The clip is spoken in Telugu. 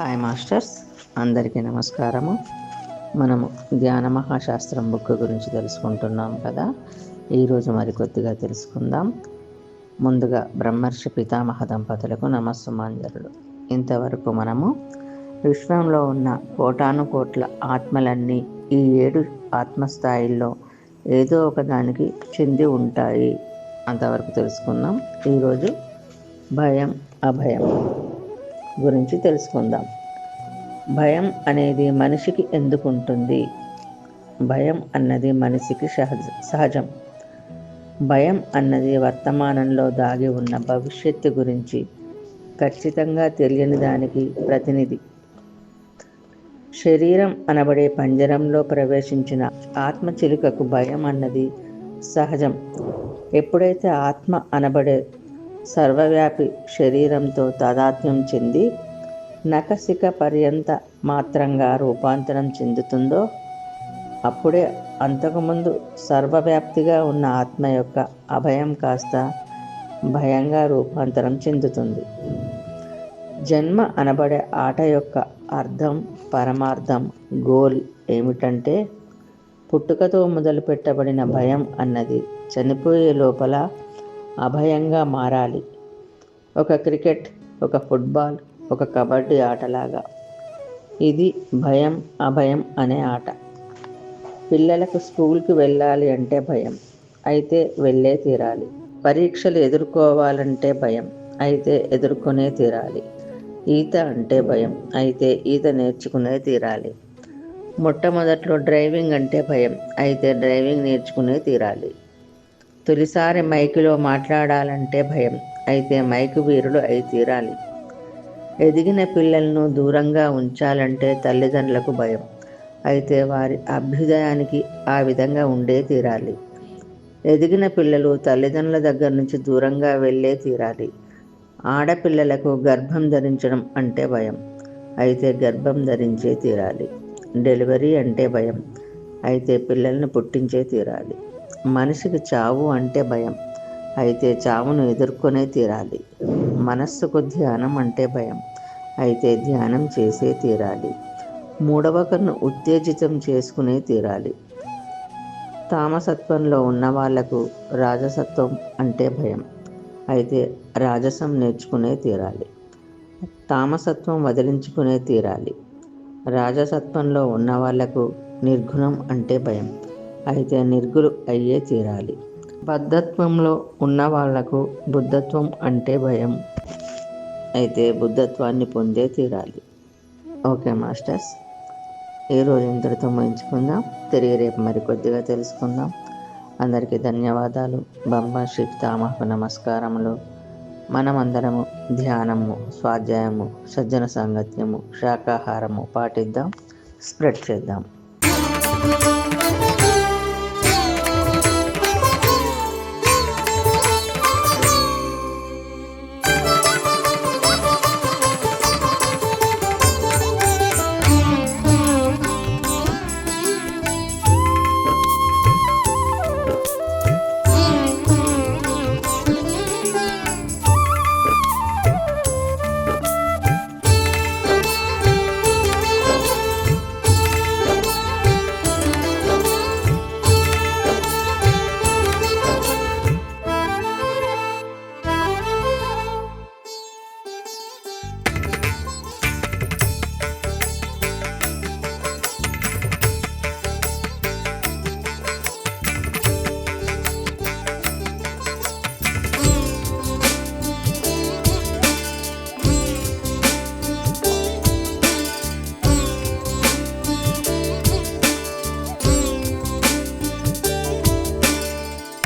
హాయ్ మాస్టర్స్ అందరికీ నమస్కారము. మనము ధ్యాన మహాశాస్త్రం బుక్ గురించి తెలుసుకుంటున్నాం కదా. ఈరోజు మరి కొద్దిగా తెలుసుకుందాం. ముందుగా బ్రహ్మర్షి పితామహ దంపతులకు నమస్సుమాంజరుడు ఇంతవరకు మనము విశ్వంలో ఉన్న కోటాను కోట్ల ఆత్మలన్నీ ఈ ఏడు ఆత్మస్థాయిల్లో ఏదో ఒకదానికి చెంది ఉంటాయి. అంతవరకు తెలుసుకుందాం. ఈరోజు భయం అభయం. గురించి తెలుసుకుందాం. భయం అనేది మనిషికి ఎందుకు ఉంటుంది భయం అన్నది మనిషికి సహజ సహజం. భయం అన్నది వర్తమానంలో దాగి ఉన్న భవిష్యత్తు గురించి ఖచ్చితంగా తెలియని దానికి ప్రతినిధి. శరీరం అనబడే పంజరంలో ప్రవేశించిన ఆత్మ చిలుకకు భయం అన్నది సహజం. ఎప్పుడైతే ఆత్మ అనబడే సర్వవ్యాపి శరీరంతో తాదాత్మ్యం చెంది నకసిక పర్యంత మాత్రంగా రూపాంతరం చెందుతుందో అప్పుడే అంతకుముందు సర్వవ్యాప్తిగా ఉన్న ఆత్మ యొక్క అభయం కాస్త భయంగా రూపాంతరం చెందుతుంది. జన్మ అనబడే ఆట యొక్క అర్థం పరమార్థం గోల్ ఏమిటంటే పుట్టుకతో మొదలు పెట్టబడిన భయం అన్నది చనిపోయే లోపల అభయంగా మారాలి. ఒక క్రికెట్ ఒక ఫుట్బాల్ ఒక కబడ్డీ ఆటలాగా. ఇది భయం అభయం అనే ఆట. పిల్లలకు స్కూల్కి వెళ్ళాలి అంటే భయం. అయితే వెళ్ళే తీరాలి. పరీక్షలు ఎదుర్కోవాలంటే భయం. అయితే ఎదుర్కొనే తీరాలి. ఈత అంటే భయం. అయితే ఈత నేర్చుకునే తీరాలి. మొట్టమొదట్లో డ్రైవింగ్ అంటే భయం. అయితే డ్రైవింగ్ నేర్చుకునే తీరాలి. తొలిసారి మైకులో మాట్లాడాలంటే భయం. అయితే మైకు వీరులు అయి తీరాలి. ఎదిగిన పిల్లలను దూరంగా ఉంచాలంటే తల్లిదండ్రులకు భయం. అయితే వారి అభ్యుదయానికి ఆ విధంగా ఉండే తీరాలి. ఎదిగిన పిల్లలు తల్లిదండ్రుల దగ్గర నుంచి దూరంగా వెళ్ళే తీరాలి. ఆడపిల్లలకు గర్భం ధరించడం అంటే భయం. అయితే గర్భం ధరించే తీరాలి. డెలివరీ అంటే భయం. అయితే పిల్లల్ని పుట్టించే తీరాలి. మనిషికి చావు అంటే భయం. అయితే చావును ఎదుర్కొనే తీరాలి. మనస్సుకు ధ్యానం అంటే భయం. అయితే ధ్యానం చేసే తీరాలి. మూడవ కన్ను ఉత్తేజితం చేసుకునే తీరాలి. తామసత్వంలో ఉన్న వాళ్ళకు రాజసత్వం అంటే భయం. అయితే రాజసం నేర్చుకునే తీరాలి. తామసత్వం వదిలించుకునే తీరాలి. రాజసత్వంలో ఉన్న వాళ్ళకు నిర్గుణం అంటే భయం. అయితే నిర్గులు అయ్యే తీరాలి. బద్ధత్వంలో ఉన్న వాళ్ళకు బుద్ధత్వం అంటే భయం. అయితే బుద్ధత్వాన్ని పొందే తీరాలి. ఓకే మాస్టర్స్ ఈరోజు ఇంతటితో ముగించుకుందాం. తిరిగి రేపు మరికొద్దిగా తెలుసుకుందాం. అందరికీ ధన్యవాదాలు. బంబా తామకు నమస్కారములు. మనమందరము ధ్యానము స్వాధ్యాయము సజ్జన సాంగత్యము శాకాహారము పాటిద్దాం. స్ప్రెడ్ చేద్దాం.